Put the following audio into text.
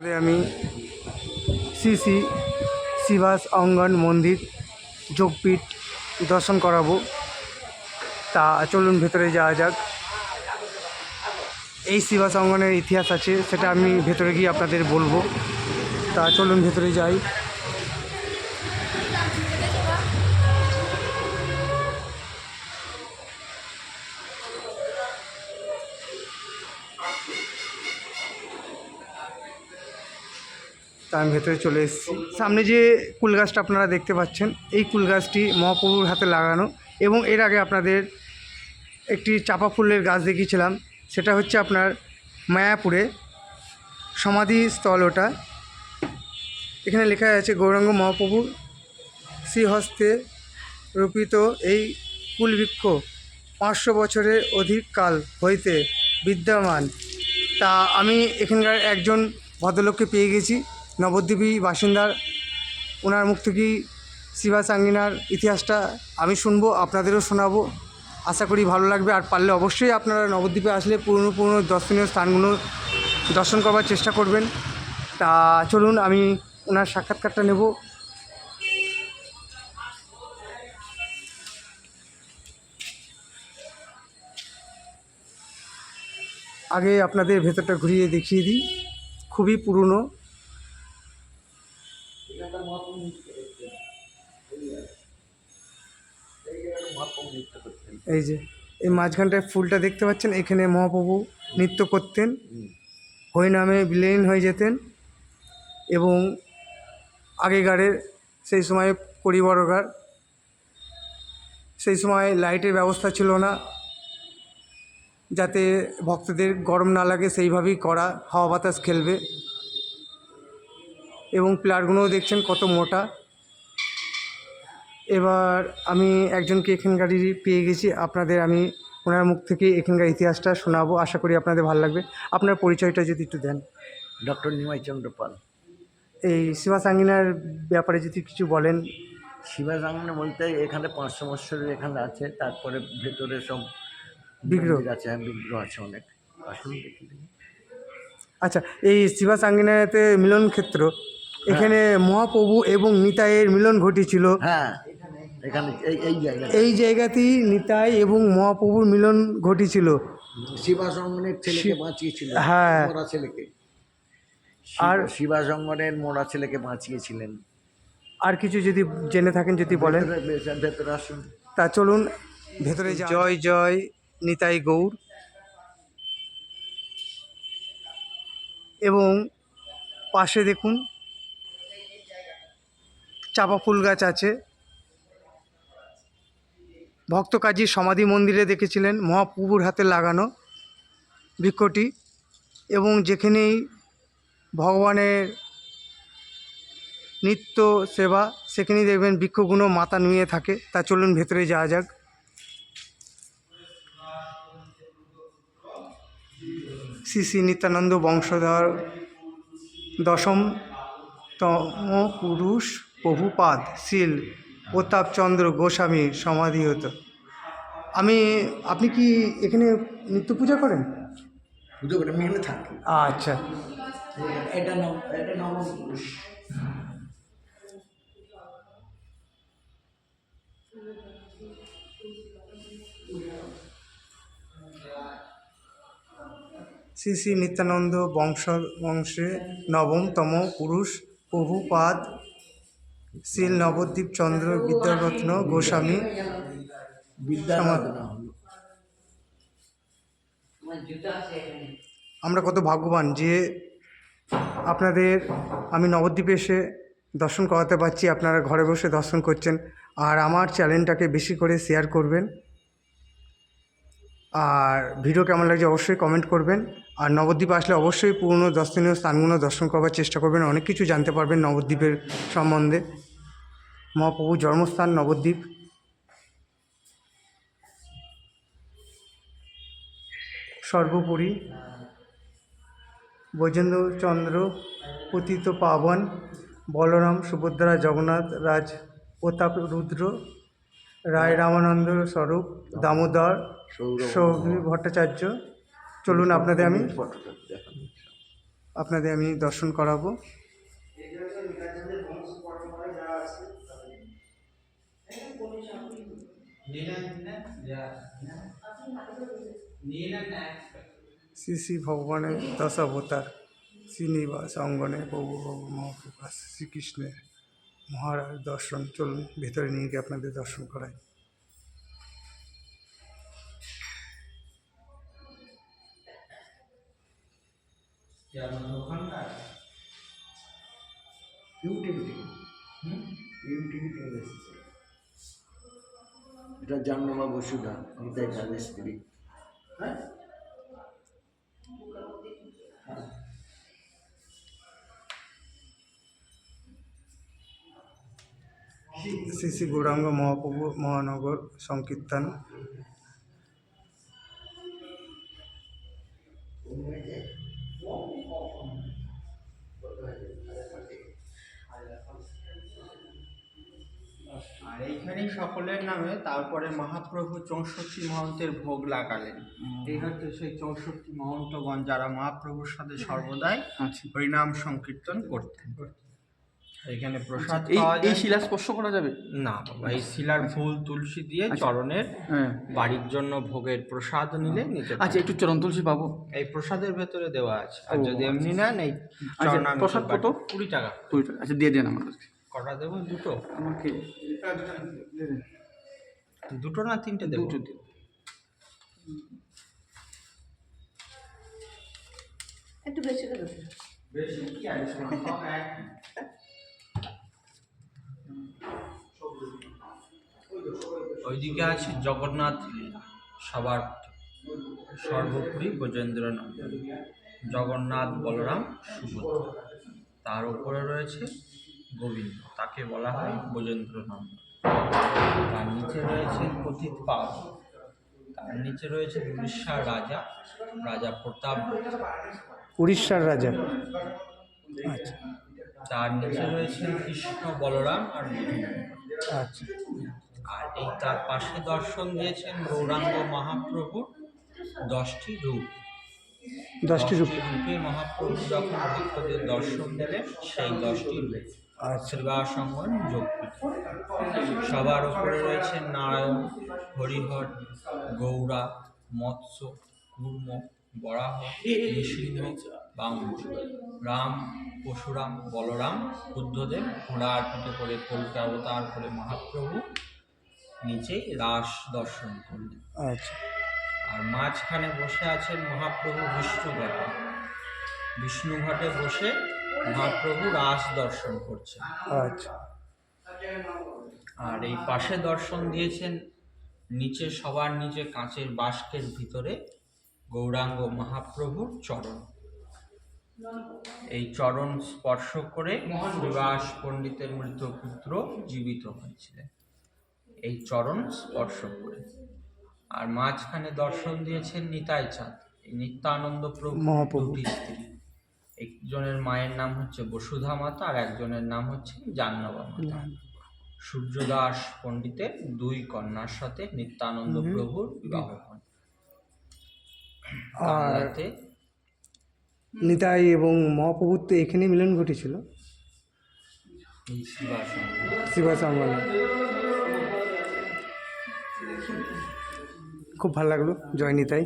আমি শ্রী শ্রী শিবাস অঙ্গন মন্দির যোগপীঠ দর্শন করাবো। তা চলুন ভেতরে যাওয়া যাক। এই শিবাস অঙ্গনের ইতিহাস আছে, সেটা আমি ভেতরে গিয়ে আপনাদের বলব। তা চলুন ভেতরে যাই। তা আমি ভেতরে চলে এসেছি। সামনে যে কুল গাছটা আপনারা দেখতে পাচ্ছেন, এই কুল গাছটি মহাপ্রভুর হাতে লাগানো এবং এর আগে আপনাদের একটি চাপা ফুলের গাছ দেখিয়েছিলাম, সেটা হচ্ছে আপনার মায়াপুরে সমাধিস্থল ওটা। এখানে লেখা আছে, গৌরাঙ্গ মহাপ্রভু শ্রীহস্তে রূপিত এই কুলবৃক্ষ পাঁচশো বছরের অধিক কাল হইতে বিদ্যমান। তা আমি এখানকার একজন ভদ্রলোককে পেয়ে গেছি। নবদ্বীপী বাসিন্দার, ওনার মুখ থেকেই শিবা চাঙ্গিনার ইতিহাসটা আমি শুনব, আপনাদেরও শোনাবো। আশা করি ভালো লাগবে, আর পারলে অবশ্যই আপনারা নবদ্বীপে আসলে পুরনো পুরনো দর্শনীয় স্থানগুলো দর্শন করবার চেষ্টা করবেন। তা চলুন, আমি ওনার সাক্ষাৎকারটা নেব। আগে আপনাদের ভেতরটা ঘুরিয়ে দেখিয়ে দিই। খুবই পুরনো। এই যে, এই মাঝখানটায় ফুলটা দেখতে পাচ্ছেন? এখানে মহাপ্রভু নৃত্য করতেন হরিনামে বিলীন হয়ে যেতেন এবং আগেকারের সেই সময় পরিবারকার, সেই সময় লাইটের ব্যবস্থা ছিল না, যাতে ভক্তদের গরম না লাগে, সেইভাবেই করা হাওয়া বাতাস খেলবে। এবং প্লারগুলোও দেখছেন কত মোটা। এবার আমি একজনকে এখানকারই পেয়ে গেছি। আপনাদের আমি ওনার মুখ থেকে এখানকার ইতিহাসটা শোনাবো। আশা করি আপনাদের ভালো লাগবে। আপনার পরিচয়টা যদি একটু দেন। ডক্টর নিমাই চন্দ্র পাল। এই শিবাসাঙ্গিনার ব্যাপারে যদি কিছু বলেন। শিবাজাঙ্গনে বলতে এখানে পাঁচশো বৎসরের এখানে আছে। তারপরে ভেতরে সব বিগ্রহ। আছে। হ্যাঁ বিগ্রহ আছে অনেক। আসুন দেখি। দেখি। আচ্ছা এই শিবাসাঙ্গিনাতে মিলন ক্ষেত্র এখানে মহাপ্রভু এবং নিতাইয়ের মিলন ঘটেছিল। হ্যাঁ। এখানে এই এই জায়গায় এই জায়গাতেই নিতাই এবং মহাপ্রভুর মিলন ঘটেছিল। শিবাজঙ্গনের ছেলেকে বাঁচিয়েছিল হ্যাঁ। মোরা ছেলেকে। আর- মোরা ছেলেকে বাঁচিয়েছিলেন। আর কিছু যদি জেনে থাকেন যদি বলেন। ভেতরে আসুন। তা চলুন ভেতরে জয় জয় নিতাই গৌর। এবং পাশে দেখুন চাপা ফুল গাছ আছে। ভক্ত কাজী সমাধি মন্দিরে দেখেছিলেন মহাপ্রভুর হাতে লাগানো বৃক্ষটি এবং যেখানেই ভগবানের নিত্য সেবা, সেখানেই দেখবেন বৃক্ষগুলো মাথা নুয়ে থাকে। তা চলুন ভেতরে যাওয়া যাক। শ্রী শ্রী নিত্যানন্দ বংশধর দশম তম পুরুষ প্রভুপাদ শীল প্রতাপচন্দ্র গোস্বামী সমাধি হতো। আমি আপনি কি এখানে নিত্য পূজা করেন? পুজো করে আমি এখানে থাকি। আচ্ছা। এটা নাম এটা নাম শ্রী শ্রী নিত্যানন্দ বংশ বংশে নবমতম পুরুষ প্রভুপাদ শ্রী নবদ্বীপ চন্দ্র বিদ্যারত্ন গোস্বামী আমরা কত ভাগ্যবান যে আপনাদের আমি নবদ্বীপে এসে দর্শন করাতে পারছি আপনারা ঘরে বসে দর্শন করছেন আর আমার চ্যানেলটাকে বেশি করে শেয়ার করবেন। আর ভিডিও কেমন লাগছে অবশ্যই কমেন্ট করবেন। আর নবদ্বীপ আসলে অবশ্যই পুরনো দর্শনীয় স্থানগুলো দর্শন করবার চেষ্টা করবেন অনেক কিছু জানতে পারবেন নবদ্বীপের সম্বন্ধে। মহাপ্রভু জন্মস্থান নবদ্বীপ। সর্বোপরি বৈজেন্দ্রচন্দ্র পতিত পাবন বলরাম সুভদ্রা জগন্নাথ রাজ প্রতাপ রুদ্র রায় রামানন্দ স্বরূপ দামোদর সৌরভ ভট্টাচার্য। চলুন আপনাদের আমি আপনাদের আমি দর্শন করাবো। শ্রী ভগবানের দশ অবতার শ্রীনিবাস অঙ্গনে প্রভু প্রভু মহাপ্রকাশ শ্রীকৃষ্ণের মহারাজ দর্শন চলুন, ভেতরে নিয়ে গিয়ে আপনাদের দর্শন করাই। এটা জামনামা বসুধা নিতাই চাঁদের স্ত্রী হ্যাঁ? শ্রী শ্রী গৌরাঙ্গ মহাপ্রভু মহানগর সংকীর্তন। আর এইখানে সকলের নামে তারপরে মহাপ্রভু চৌষট্টি মহন্তের ভোগ লাগালেন। এই হচ্ছে সেই চৌষট্টি মহন্তগণ যারা মহাপ্রভুর সাথে সর্বদাই আচ্ছা। হরিনাম সংকীর্তন করতেন। এখানে প্রসাদ এই শিলা স্পর্শ করা যাবে? না বাবা এই শিলার ফুল তুলসী দিয়ে আচ্ছা। চরণের হ্যাঁ। বাড়ির জন্য ভোগের প্রসাদ নিলে নিতে আচ্ছা একটু চরণ তুলসী পাবো। এই প্রসাদের ভেতরে দেওয়া আছে। আর যদি এমনি নেন এই আচ্ছা, চরণামৃত প্রসাদ কত? কুড়ি টাকা। কুড়ি টাকা। আচ্ছা দিয়ে দেন আমার কটা দেবো? দুটো? আমাকে দুটো না তিনটে দেবো? দুটো দিন একটু বেশি করে বেশি কি আছে সব এক। ওইদিকে আছে জগন্নাথ লীলা সবার সর্বোপরি ব্রজেন্দ্র নন্দন জগন্নাথ বলরাম সুভদ্রা। তার উপরে রয়েছে গোবিন্দ তাকে বলা হয় ব্রজেন্দ্র নন্দন তার নিচে রয়েছে পথিত পাল তার নিচে রয়েছে উড়িষ্যার রাজা রাজা প্রতাপ উড়িষ্যার রাজা। আচ্ছা। তার নিচে রয়েছে কৃষ্ণ বলরাম আর আচ্ছা। আর এই তার পাশে দর্শন দিয়েছেন গৌরাঙ্গ মহাপ্রভুর দশটি রূপ। দশটি রূপ। মহাপ্রভু যখন ভক্তদের দর্শন দিলেন সেই দশটি রূপ। শ্রীবাসঙ্গন যোগপীঠ সবার উপরে রয়েছে নারায়ণ হরিহর গৌরা মৎস্য কুর্ম বরাহ নৃসিংহ বামন। রাম পশুরাম বলরাম বুদ্ধদেব ঘোড়ার পিঠে করে কলকে অবতার করে মহাপ্রভু নিচেই রাস দর্শন করলেন। আচ্ছা। আর মাঝখানে বসে আছেন মহাপ্রভু বিষ্ণু ঘটে বিষ্ণু ঘটে বসে মহাপ্রভু রাস দর্শন করছেন। আচ্ছা। আর এই পাশে দর্শন দিয়েছেন নিচে সবার নিচে কাঁচের বাস্কের ভিতরে গৌরাঙ্গ মহাপ্রভুর চরণ। এই চরণ স্পর্শ করে শ্রীবাস পণ্ডিতের মৃত পুত্র জীবিত হয়েছিলেন। এই চরণ স্পর্শ করে। আর মাঝখানে দর্শন দিয়েছেন নিতাই চাঁদ নিত্যানন্দ প্রভু। দুটি স্ত্রী। একজনের মায়ের নাম হচ্ছে বসুধা মাতা আর একজনের নাম হচ্ছে জাহ্নবা মাতা। সূর্যদাস পণ্ডিতের দুই কন্যার সাথে নিত্যানন্দ প্রভুর বিবাহ হন আর নিতাই এবং মহাপ্রভুর তো এখানেই মিলন ঘটেছিল। খুব ভালো লাগল। জয় নিতাই।